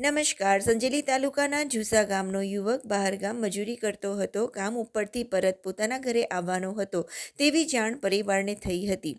નમસ્કાર. સંજેલી તાલુકાના જુસા ગામનો યુવક બહારગામ મજૂરી કરતો હતો. કામ ઉપરથી પરત પોતાના ઘરે આવવાનો હતો. તેવી જાણ પરિવારને થઈ હતી.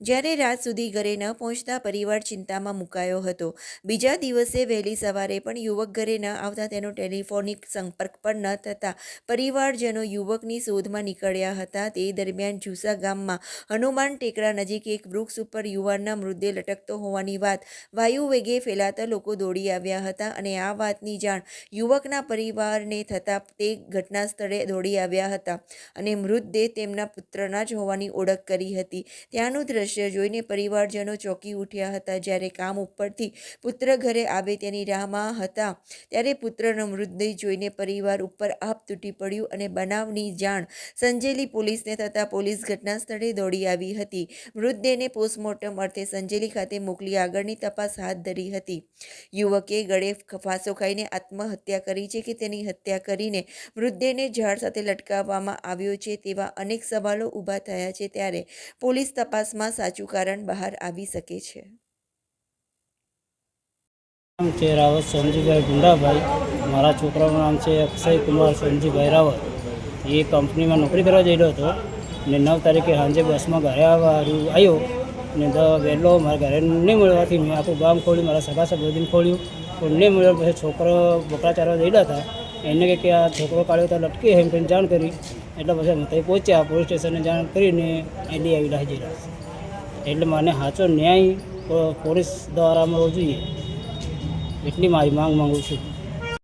જ્યારે રાત સુધી ઘરે ન પહોંચતા પરિવાર ચિંતામાં મુકાયો હતો. બીજા દિવસે વહેલી સવારે પણ યુવક ઘરે ન આવતા તેનો ટેલિફોનિક સંપર્ક પણ ન થતા પરિવારજનો યુવકની શોધમાં નીકળ્યા હતા. તે દરમિયાન જુસા ગામમાં હનુમાન ટેકરા નજીક એક વૃક્ષ ઉપર યુવાનના મૃતદેહ લટકતો હોવાની વાત વાયુ વેગે ફેલાતા લોકો દોડી આવ્યા હતા. અને આ વાતની જાણ યુવકના પરિવારને થતાં તે ઘટના સ્થળે દોડી આવ્યા હતા અને મૃતદેહ તેમના પુત્રના જ હોવાની ઓળખ કરી હતી. ત્યાંનું દ્રશ્ય જોઈને પરિવારજનો ચોંકી ઉઠ્યા હતા. જ્યારે કામ ઉપરથી પુત્ર ઘરે આવે તેની રાહમાં હતા, ત્યારે પુત્રનો મૃતદેહ જોઈને પરિવાર ઉપર આપ તૂટી પડ્યું અને બનાવની જાણ સંજેલી પોલીસને થતાં પોલીસ ઘટના સ્થળે દોડી આવી હતી. મૃતદેહને પોસ્ટમોર્ટમ અર્થે સંજેલી ખાતે મોકલી આગળની તપાસ હાથ ધરી હતી. યુવકે ગળે ફાંસો ખાઈને આત્મહત્યા કરી છે કે તેની હત્યા કરીને મૃતદેહને ઝાડ સાથે લટકાવવામાં આવ્યો છે તેવા અનેક સવાલો ઊભા થયા છે ત્યારે પોલીસ તપાસમાં સાચું કારણ બહાર આવી શકે છે. નામ છે રાવત સંજીભાઈ ગુંડાભાઈ. મારા છોકરાનું નામ છે અક્ષય કુમાર સંજીભાઈ રાવત. એ કંપનીમાં નોકરી કરવા જયેલો હતો ને નવ તારીખે સાંજે બસમાં ઘરે આવ્યો ને વહેલો મારા ઘરે નહીં મળવાથી મેં આખું ગામ ખોલ્યું, મારા સગા સંબંધીને ખોલ્યું. પણ નહીં મળ્યો પછી છોકરો બકરા ચારવા ગયેલા હતા, એને કહે કે આ છોકરો કાઢ્યો તો લટકી એમ કરીને જાણ કરી. એટલે પછી અમે ત્યાં પહોંચ્યા, પોલીસ સ્ટેશને જાણ કરીને એડી આવી હાજર એટલે મને સાચો ન્યાય પોલીસ દ્વારા મળવો જોઈએ. એટલી મારી માંગ માંગુ છું.